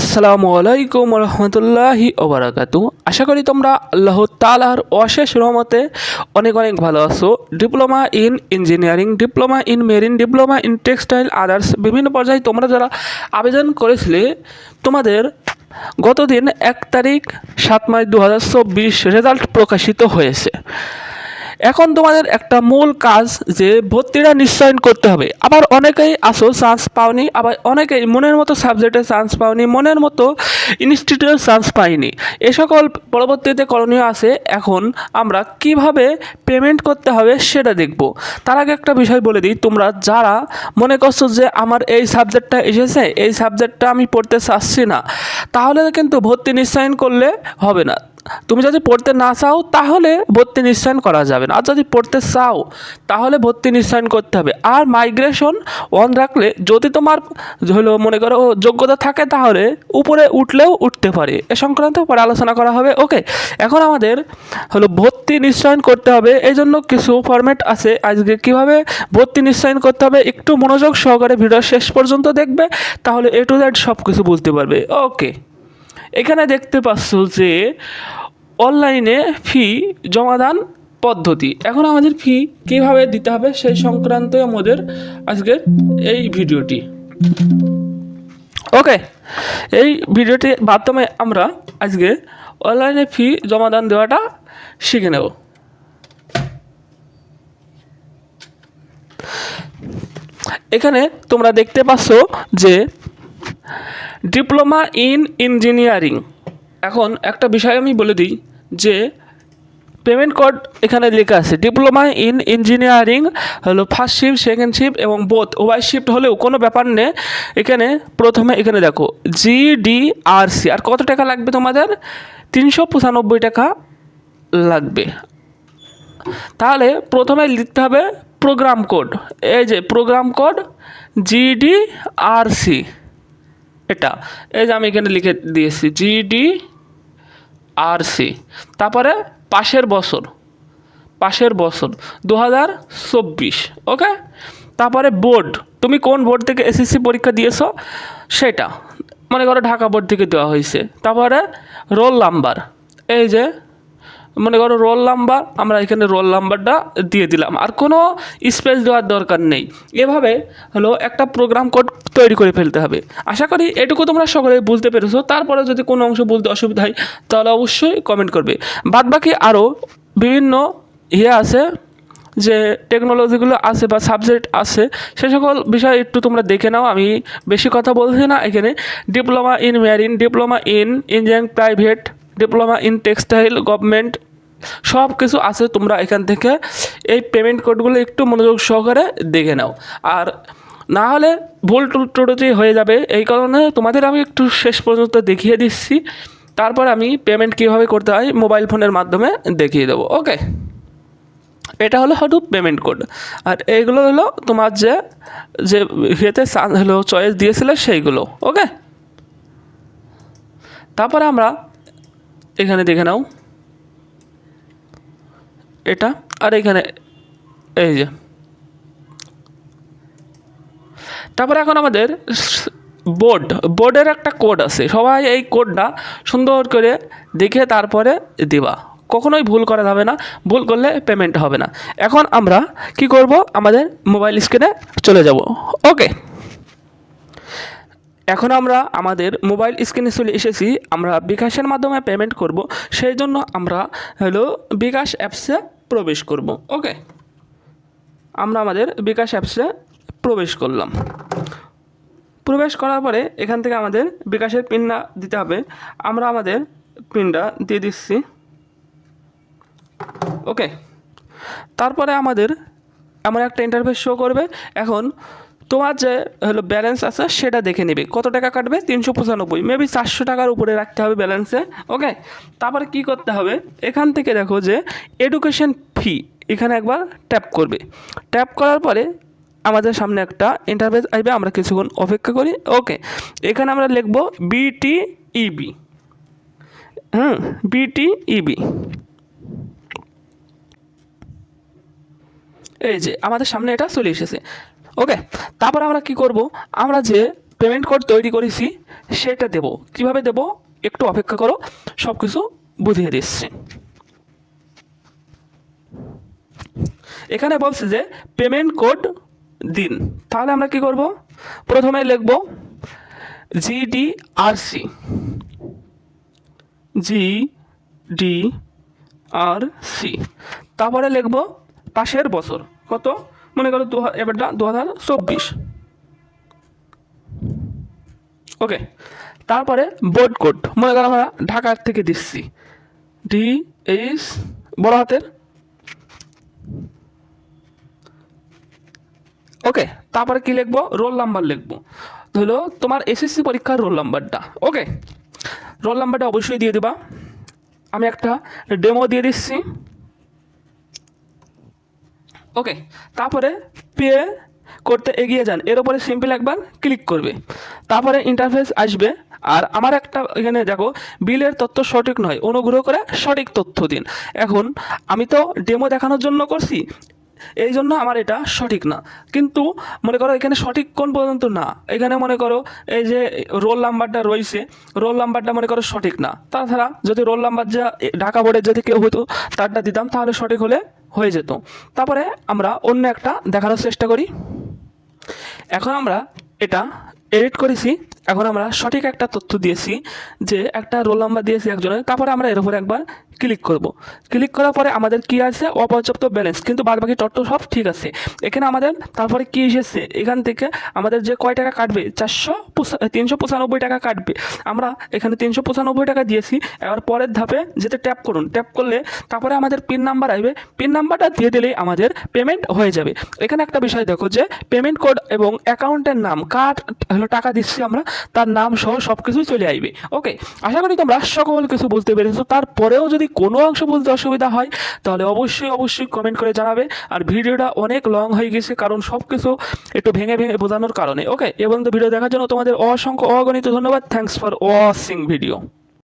আসসালামু আলাইকুম রহমতুল্লাহি ওবরাকাতু আশা করি তোমরা আল্লাহ তালার অশেষ রহমতে অনেক অনেক ভালো আছো। Diploma in engineering, diploma in marine, diploma in textile, others বিভিন্ন পর্যায়ে তোমরা যারা আবেদন করেছিলে, তোমাদের গতদিন এক তারিখ, সাত মার্চ দু রেজাল্ট প্রকাশিত হয়েছে। এখন তোমাদের একটা মূল কাজ যে ভর্তিটা নিশ্চয়ন করতে হবে। আবার অনেকেই আসো চান্স পাওনি, আবার অনেকেই মনের মতো সাবজেক্টে চান্স পাওনি, মনের মতো ইনস্টিটিউটে চান্স পাইনি এ সকল পরবর্তীতে করণীয় আছে। এখন আমরা কীভাবে পেমেন্ট করতে হবে সেটা দেখব। তার আগে একটা বিষয় বলে দিই, তোমরা যারা মনে করছ যে আমার এই সাবজেক্টটা এসেছে, এই সাবজেক্টটা আমি পড়তে চাচ্ছি না, তাহলে কিন্তু ভর্তি নিশ্চয়ন করলে হবে না। তুমি যদি পড়তে না চাও, তাহলে ভর্তি নিশ্চয়ন করা যাবে না। আর যদি পড়তে চাও, তাহলে ভর্তি নিশ্চয়ন করতে হবে। আর মাইগ্রেশন অন রাখলে যদি তোমার, হলো মনে করো, যোগ্যতা থাকে, তাহলে উপরে উঠলেও উঠতে পারে। এ সংক্রান্ত পরে আলোচনা করা হবে। ওকে এখন আমাদের, হলো ভর্তি নিশ্চয়ন করতে হবে। এই জন্য কিছু ফরম্যাট আছে। আজকে কীভাবে ভর্তি নিশ্চয়ন করতে হবে, একটু মনোযোগ সহকারে ভিডিও শেষ পর্যন্ত দেখবে, তাহলে এ টু জেড সব কিছু বুঝতে পারবে। ওকে এখানে দেখতে পাচ্ছ যে অনলাইনে ফি জমাদান পদ্ধতি। এখন আমাদের ফি কীভাবে দিতে হবে সেই সংক্রান্ত আমাদের আজকের এই ভিডিওটি। ওকে, এই ভিডিওটির মাধ্যমে আমরা আজকে অনলাইনে ফি জমাদান দেওয়াটা শিখে নেব। এখানে তোমরা দেখতে পাচ্ছ যে ডিপ্লোমা ইন ইঞ্জিনিয়ারিং এখন একটা বিষয় আমি বলে দিই যে পেমেন্ট কোড এখানে লেখা আছে ডিপ্লোমা ইন ইঞ্জিনিয়ারিং হলো ফার্স্ট শিফট সেকেন্ড শিফট এবং বোথ ওয়াই শিফট হলেও কোনো ব্যাপার নেই এখানে প্রথমে এখানে দেখো জি ডি আর কত টাকা লাগবে তোমাদের? তিনশো পঁচানব্বই টাকা লাগবে। তাহলে প্রথমে লিখতে হবে প্রোগ্রাম কোড এই যে প্রোগ্রাম কোড জিডি আর সি এটা। এই যে আমি এখানে লিখে দিয়েছি জিডি আর সি তারপরে পাশের বছর পাশের বছর দু হাজার চব্বিশ ওকে তারপরে বোর্ড তুমি কোন বোর্ড থেকে এসএসসি পরীক্ষা দিয়েছ? সেটা। মনে করো ঢাকা বোর্ড থেকে দেওয়া হয়েছে। তারপরে রোল নাম্বার এই যে মনে করো রোল নাম্বার আমরা এখানে রোল নাম্বারটা দিয়ে দিলাম। আর কোনো স্পেস দেওয়ার দরকার নেই। এভাবে হলো একটা প্রোগ্রাম কোড তৈরি করে ফেলতে হবে। আশা করি এটুকু তোমরা সকলে বুঝতে পেরেছ। তারপরে যদি কোনো অংশ বলতে অসুবিধা হয়, তাহলে অবশ্যই কমেন্ট করবে। বাদ বাকি আরও বিভিন্ন ইয়ে আছে, যে টেকনোলজিগুলো আছে বা সাবজেক্ট আছে, সে সকল বিষয় একটু তোমরা দেখে নাও। আমি বেশি কথা বলছি না এখানে। Diploma in marine diploma in engineering private diploma in textile, government সব কিছু আছে, তোমরা এখান থেকে এই পেমেন্ট কোডগুলো একটু মনোযোগ সহকারে দেখে নাও। আর না হলে ভুল টুটি হয়ে যাবে, এই কারণে তোমাদের আমি একটু শেষ পর্যন্ত দেখিয়ে দিচ্ছি। তারপর আমি পেমেন্ট কীভাবে করতে হয়, মোবাইল ফোনের মাধ্যমে দেখিয়ে দেবো, ওকে? এটা হলো হয়তো পেমেন্ট কোড। আর এইগুলো হলো তোমার যে যে ইয়েতে হলো চয়েস দিয়েছিলে সেইগুলো, ওকে? তারপরে আমরা এখানে দেখে নাও। এটা, আর এখানে, এই যে। তারপরে এখন আমাদের বোর্ড, বোর্ডের একটা কোড আছে। সবাই এই কোডটা সুন্দর করে দেখে তারপরে দিবা। কখনোই ভুল করা যাবে না, ভুল করলে পেমেন্ট হবে না। এখন আমরা কি করব? আমাদের মোবাইল স্ক্রিনে চলে যাব। ওকে এখন আমরা আমাদের মোবাইল স্ক্রিনে চলে এসেছি, আমরা বিকাশের মাধ্যমে পেমেন্ট করব সেই জন্য আমরা, হলো, বিকাশ অ্যাপসে প্রবেশ করব ওকে আমরা আমাদের বিকাশ অ্যাপসে প্রবেশ করলাম। প্রবেশ করার পরে এখান থেকে আমাদের বিকাশের পিনটা দিতে হবে। আমরা আমাদের পিনটা দিয়ে দিচ্ছি। ওকে তারপরে আমাদের এমন একটা ইন্টারফেস শো করবে। এখন তোমার যে, হলো ব্যালেন্স আছে, সেটা দেখে নেবে। কত টাকা কাটবে? তিনশো পঁচানব্বই। মেবি চারশো টাকার উপরে রাখতে হবে ব্যালেন্সে ওকে তারপরে কি করতে হবে? এখান থেকে দেখো যে এডুকেশন ফি এখানে একবার ট্যাপ করবে। ট্যাপ করার পরে আমাদের সামনে একটা ইন্টারফেস আসবে, আমরা কিছুক্ষণ অপেক্ষা করি। ওকে এখানে আমরা লিখব বিটিইবি হুম বিটিইবি এই যে, আমাদের সামনে এটা চলে এসেছে। ওকে তারপর আমরা কি করব? আমরা যে পেমেন্ট কোড তৈরি করেছি, সেটা দেব। কীভাবে দেব? একটু অপেক্ষা করো সব কিছু বুঝিয়ে দিচ্ছি। এখানে বলছে যে পেমেন্ট কোড দিন। তাহলে আমরা কি করব? প্রথমে লিখব জিডিআরসি জি ডি আর সি তারপরে লিখব পাশের বছর। কত? মনে করো দু এবারটা দু হাজার চব্বিশ। ওকে তারপরে বোর্ড কোড মনে করো আমরা ঢাকার থেকে দিচ্ছি। ডি এইচ বড় হাতের। ওকে তারপরে কি লিখব? রোল নাম্বার লিখব। ধরো তোমার এসএসসি পরীক্ষার রোল নাম্বারটা ওকে রোল নাম্বারটা অবশ্যই দিয়ে দেবা। আমি একটা ডেমো দিয়ে দিচ্ছি। ওকে তারপরে পে করতে এগিয়ে যান। এর উপরে সিম্পল একবার ক্লিক করবে। তারপরে ইন্টারফেস আসবে। আর আমার একটা এখানে দেখো, বিলের তথ্য সঠিক নয়, অনুগ্রহ করে সঠিক তথ্য দিন। এখন আমি তো ডেমো দেখানোর জন্য করছি এই জন্য আমার এটা সঠিক না। কিন্তু মনে করো এখানে সঠিক কোন পর্যন্ত না। এখানে মনে করো এই যে রোল নাম্বারটা রয়েছে রোল নাম্বারটা মনে করো সঠিক না। তাছাড়া যদি রোল নাম্বার যা ঢাকা বোর্ডের যদি কেউ হতো তারটা দিতাম, তাহলে সঠিক হলে হয়ে যেত। তারপরে আমরা অন্য একটা দেখানোর চেষ্টা করি। এখন আমরা এটা এডিট করেছি। এখন আমরা সঠিক একটা তথ্য দিয়েছি যে একটা রোল নাম্বার দিয়েছি একজনের, তারপরে আমরা এর উপর একবার ক্লিক করব। ক্লিক করার পরে আমাদের কি আছে? অপর্যাপ্ত ব্যালেন্স কিন্তু বাদ বাকি তথ্য সব ঠিক আছে। এখানে আমাদের তারপরে কি এসেছে? এখান থেকে আমাদের যে কয় টাকা কাটবে? চারশো তিনশো পঁচানব্বই টাকা কাটবে। আমরা এখানে তিনশো পঁচানব্বই টাকা দিয়েছি। এবার পরের ধাপে যেতে ট্যাপ করুন। ট্যাপ করলে তারপরে আমাদের পিন নাম্বার আসবে। পিন নাম্বারটা দিয়ে দিলেই আমাদের পেমেন্ট হয়ে যাবে। এখানে একটা বিষয় দেখো যে পেমেন্ট কোড এবং অ্যাকাউন্টের নাম, কার হলো টাকা দিচ্ছি আমরা? তার নাম সহ সব কিছুই চলে আসবে। ওকে আশা করি তোমরা সকল কিছু বলতে পেরেছ। তারপরেও যদি কোনো অংশ বলতে অসুবিধা হয়, তাহলে অবশ্যই অবশ্যই কমেন্ট করে জানাবে। আর ভিডিওটা অনেক লং হয়ে গেছে, কারণ সব কিছু একটু ভেঙে ভেঙে বোঝানোর কারণে। ওকে এবং ভিডিও দেখার জন্য তোমাদের অসংখ্য অগণিত ধন্যবাদ। Thanks for watching video